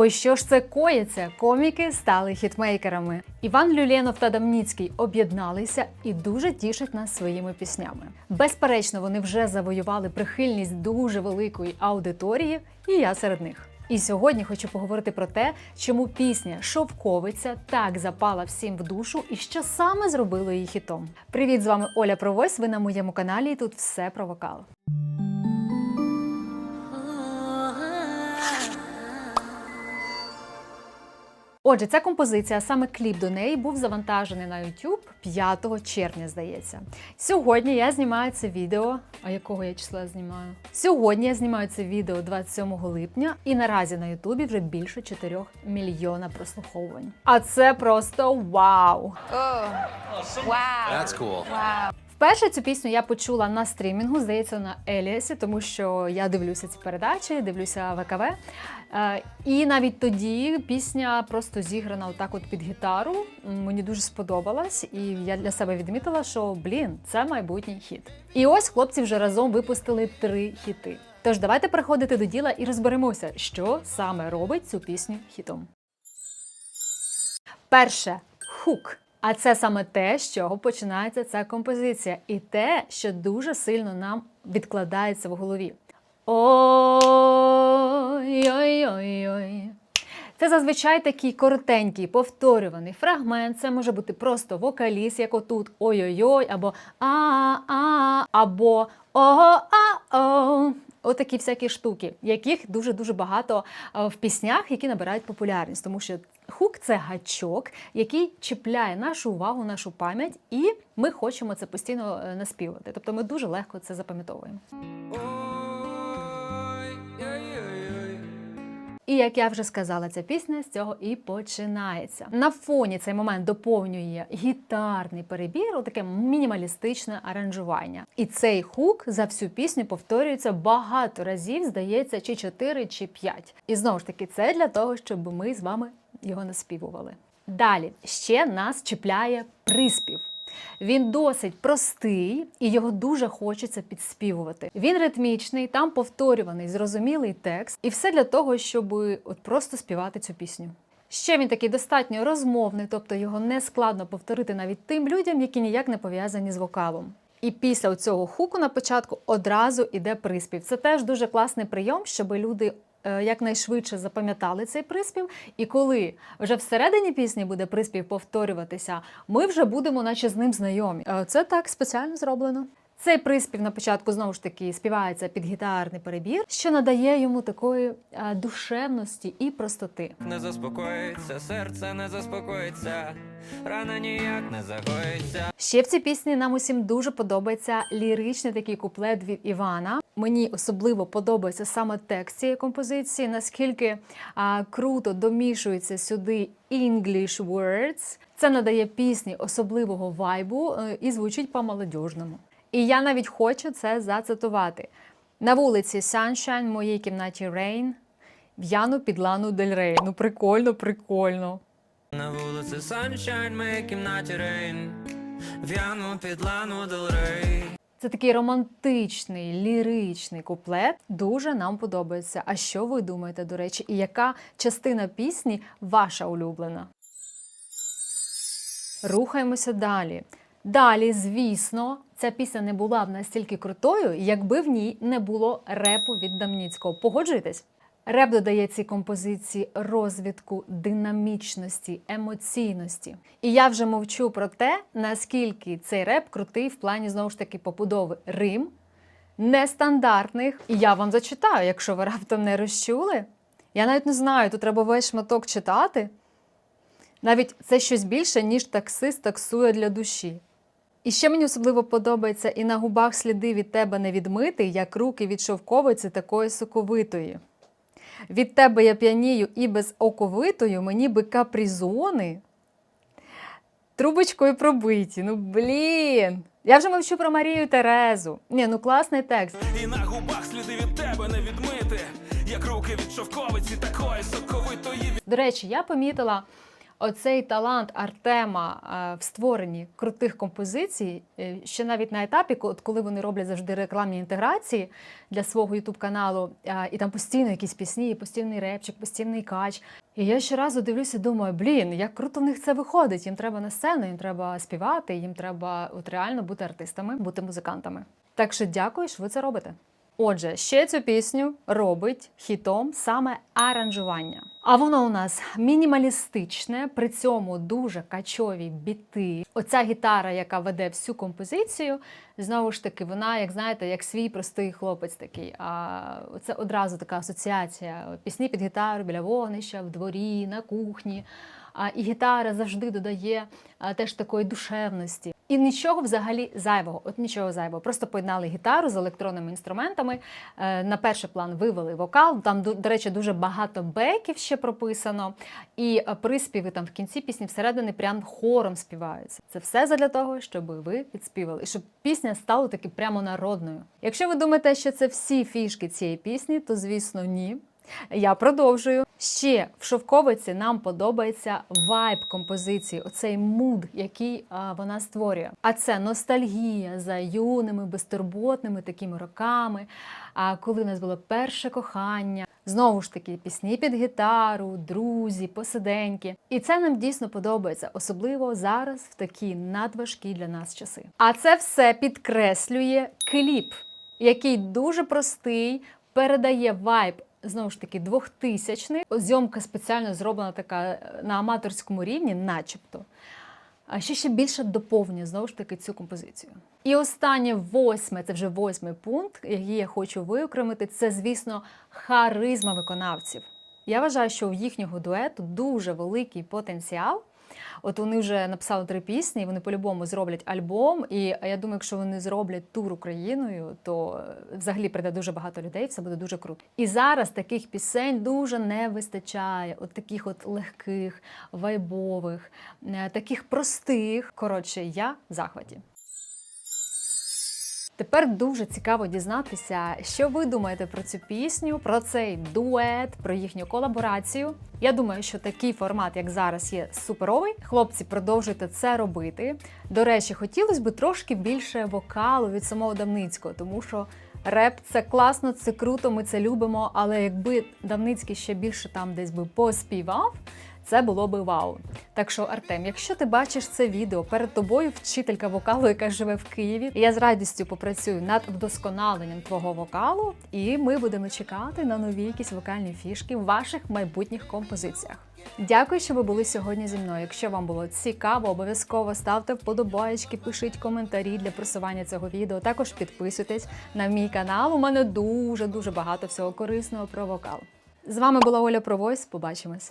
Ой, що ж це коїться? Коміки стали хітмейкерами. Іван Люленов та Дамніцький об'єдналися і дуже тішать нас своїми піснями. Безперечно, вони вже завоювали прихильність дуже великої аудиторії, і я серед них. І сьогодні хочу поговорити про те, чому пісня Шовковиця так запала всім в душу і що саме зробило її хітом. Привіт, з вами Оля Провось. Ви на моєму каналі. і Тут все про вокал. Отже, ця композиція, а саме кліп до неї, був завантажений на YouTube 5 червня, здається. Сьогодні я знімаю це відео. А якого я числа знімаю? Сьогодні я знімаю це відео 27 липня, і наразі на Ютубі вже більше 4 мільйона прослуховувань. А це просто вау! Wow. That's cool. Wow. Вперше цю пісню я почула на стрімінгу, здається, на Еліасі, тому що я дивлюся ці передачі, дивлюся ВКВ. Е, і навіть тоді пісня просто зіграна отак от під гітару. Мені дуже сподобалась, і я для себе відмітила, що блін, це майбутній хіт. І ось хлопці вже разом випустили три хіти. Тож давайте переходити до діла і розберемося, що саме робить цю пісню хітом. Перше хук. А це саме те, з чого починається ця композиція, і те, що дуже сильно нам відкладається в голові. Ой-ой-ой-ой. Це зазвичай такий коротенький, повторюваний фрагмент. Це може бути просто вокаліст, як отут ой-ой-ой, або а-а, або ого-а-о. Отакі всякі штуки, яких дуже-дуже багато е, в піснях, які набирають популярність, тому що хук це гачок, який чіпляє нашу увагу, нашу пам'ять, і ми хочемо це постійно е, наспівати. Тобто ми дуже легко це запам'ятовуємо. І як я вже сказала, ця пісня з цього і починається. На фоні цей момент доповнює гітарний перебір, отаке мінімалістичне аранжування. І цей хук за всю пісню повторюється багато разів, здається, чи 4, чи 5. І знову ж таки, це для того, щоб ми з вами його наспівували. Далі ще нас чіпляє приспів. Він досить простий і його дуже хочеться підспівувати. Він ритмічний, там повторюваний, зрозумілий текст, і все для того, щоб от просто співати цю пісню. Ще він такий достатньо розмовний, тобто його не складно повторити навіть тим людям, які ніяк не пов'язані з вокалом. І після цього хуку на початку одразу іде приспів. Це теж дуже класний прийом, щоб люди якнайшвидше запам'ятали цей приспів. І коли вже всередині пісні буде приспів повторюватися, ми вже будемо, наче з ним знайомі. Е, Це так спеціально зроблено. Цей приспів на початку знову ж таки співається під гітарний перебір, що надає йому такої е, душевності і простоти. Не заспокоїться, серце не заспокоїться, рана ніяк не загоїться. Ще в цій пісні нам усім дуже подобається ліричний такий куплет від Івана. Мені особливо подобається саме текст цієї композиції, наскільки а, круто домішується сюди English words. Це надає пісні особливого вайбу е, і звучить по-молодіжному. І я навіть хочу це зацитувати. На вулиці Sunshine, в моїй кімнаті Rain, в'яну під лану Дель Рей. Ну прикольно, прикольно. На вулиці Sunshine, моїй кімнаті рейн, в'яну під лану Дел Рей. Це такий романтичний, ліричний куплет. Дуже нам подобається. А що ви думаєте, до речі, і яка частина пісні ваша улюблена? Рухаємося далі. Далі, звісно, ця пісня не була б настільки крутою, якби в ній не було репу від Дамніцького. Погоджуєтесь? Реп додає цій композиції розвідку динамічності, емоційності. І я вже мовчу про те, наскільки цей реп крутий в плані знову ж таки побудови рим, нестандартних. І я вам зачитаю, якщо ви раптом не розчули. Я навіть не знаю, тут треба весь шматок читати. Навіть це щось більше, ніж таксист таксує для душі. І ще мені особливо подобається і на губах сліди від тебе не відмити, як руки від шовковиці такої соковитої. Від тебе я п'янію і без оковитою, мені би капризони трубочкою пробиті. Ну блін. Я вже мовчу про Марію Терезу. Ні, ну класний текст. І на губах сліди від тебе не відмити, як руки від шовковиці такої соковитої. До речі, я помітила Оцей талант Артема е, в створенні крутих композицій, е, ще навіть на етапі, ко- коли вони роблять завжди рекламні інтеграції для свого ютуб каналу, і там постійно якісь пісні, і постійний репчик, постійний кач. І я щоразу дивлюся, думаю, блін, як круто в них це виходить. Їм треба на сцену, їм треба співати, їм треба от реально бути артистами, бути музикантами. Так що дякую, що ви це робите. Отже, ще цю пісню робить хітом саме аранжування. А воно у нас мінімалістичне, при цьому дуже качові біти. Оця гітара, яка веде всю композицію, знову ж таки, вона, як знаєте, як свій простий хлопець такий. А це одразу така асоціація. Пісні під гітару біля вогнища, в дворі, на кухні. А, і гітара завжди додає теж такої душевності. І нічого взагалі зайвого, от нічого зайвого. Просто поєднали гітару з електронними інструментами. е, На перший план вивели вокал. Там, до, речі, дуже багато беків ще прописано. І е, приспіви там в кінці пісні всередині прям хором співаються. Це все задля того, щоб ви підспівали, щоб пісня стала таки прямо народною. Якщо ви думаєте, що це всі фішки цієї пісні, то звісно ні. Я продовжую. Ще в шовковиці нам подобається вайб композиції, оцей муд, який а, вона створює. А це ностальгія за юними, безтурботними такими роками. А коли в нас було перше кохання, знову ж таки, пісні під гітару, друзі, посиденьки. І це нам дійсно подобається, особливо зараз в такі надважкі для нас часи. А це все підкреслює кліп, який дуже простий, передає вайб знову ж таки, 2000-х. Зйомка спеціально зроблена така е, на аматорському рівні, начебто. А ще ще більше доповнює знову ж таки цю композицію. І останнє восьме, це вже восьмий пункт, який я хочу виокремити, це, звісно, харизма виконавців. Я вважаю, що у їхнього дуету дуже великий потенціал. От вони вже написали три пісні, вони по-любому зроблять альбом. І я думаю, якщо вони зроблять тур Україною, то е, взагалі прийде дуже багато людей, все буде дуже круто. І зараз таких пісень дуже не вистачає. От таких от легких, вайбових, е, таких простих. Коротше, я в захваті. Тепер дуже цікаво дізнатися, що ви думаєте про цю пісню, про цей дует, про їхню колаборацію. Я думаю, що такий формат, як зараз, є суперовий. Хлопці, продовжуйте це робити. До речі, хотілося б трошки більше вокалу від самого Давницького, тому що реп це класно, це круто, ми це любимо. Але якби Давницький ще більше там десь би поспівав. Це було би вау. Так що, Артем, якщо ти бачиш це відео, перед тобою вчителька вокалу, яка живе в Києві, я з радістю попрацюю над вдосконаленням твого вокалу, і ми будемо чекати на нові якісь вокальні фішки в ваших майбутніх композиціях. Дякую, що ви були сьогодні зі мною. Якщо вам було цікаво, обов'язково ставте вподобаєчки, пишіть коментарі для просування цього відео. Також підписуйтесь на мій канал. У мене дуже дуже багато всього корисного про вокал. З вами була Оля Провойс. Побачимось.